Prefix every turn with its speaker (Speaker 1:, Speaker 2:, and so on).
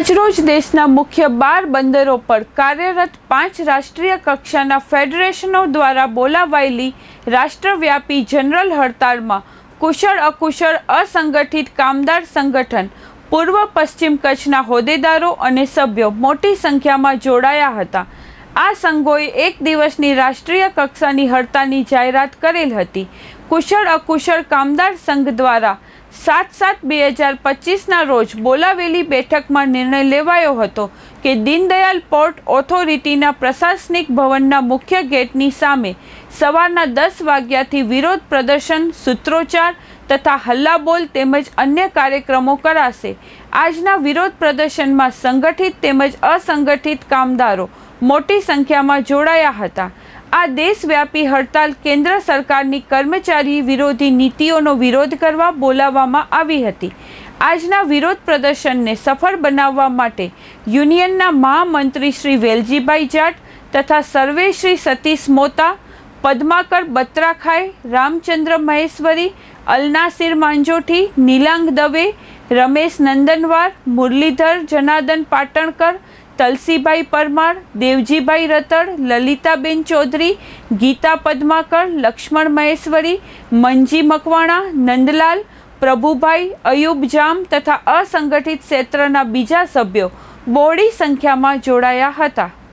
Speaker 1: આજરોજ દેશના મુખ્ય બાર બંદરો પર કાર્યરત પાંચ રાષ્ટ્રીય કક્ષાના ફેડરેશનો દ્વારા બોલાવાયેલી રાષ્ટ્રવ્યાપી જનરલ હડતાળમાં કુશળ અકુશળ અસંગઠિત કામદાર સંગઠન, પૂર્વ પશ્ચિમ કચ્છના હોદ્દેદારો અને સભ્યો મોટી સંખ્યામાં જોડાયા હતા. આ સંઘોએ એક દિવસની રાષ્ટ્રીય કક્ષાની હડતાલની જાહેરાત કરેલ હતી. કુશળ અકુશળ કામદાર સંઘ દ્વારા સાત સાત બે હજાર પચીસના રોજ બોલાવેલી બેઠકમાં નિર્ણય લેવાયો હતો કે દીનદયાલ પોર્ટ ઓથોરિટીના પ્રશાસનિક ભવનના મુખ્ય ગેટની સામે સવારના દસ વાગ્યાથી વિરોધ પ્રદર્શન, સૂત્રોચ્ચાર તથા હલ્લાબોલ તેમજ અન્ય કાર્યક્રમો કરાશે. આજના વિરોધ પ્રદર્શનમાં સંગઠિત તેમજ અસંગઠિત કામદારો મોટી સંખ્યામાં જોડાયા હતા. આ દેશવ્યાપી હડતાલ કેન્દ્ર સરકારની કર્મચારી વિરોધી નીતિઓનો વિરોધ કરવા બોલાવવામાં આવી હતી. આજના વિરોધ પ્રદર્શનને સફળ બનાવવા માટે યુનિયનના મહામંત્રી શ્રી વેલજીભાઈ જાટ તથા સર્વે શ્રી સતીશ મોતા, પદ્માકર બત્રાખાઈ, રામચંદ્ર મહેશ્વરી, અલનાસિર માંજોઠી, નીલાંગ દવે રમેશ નંદનવાર મુરલીધર, જનાર્દન પાટણકર તલસીભાઈ પરમાર, દેવજીભાઈ રતડ લલિતાબેન ચૌધરી, ગીતા પદ્માકર, લક્ષ્મણ મહેશ્વરી, મંજી મકવાણા, નંદલાલ, પ્રભુભાઈ, અયુબ જામ તથા અસંગઠિત ક્ષેત્રના બીજા સભ્યો બોડી સંખ્યામાં જોડાયા હતા.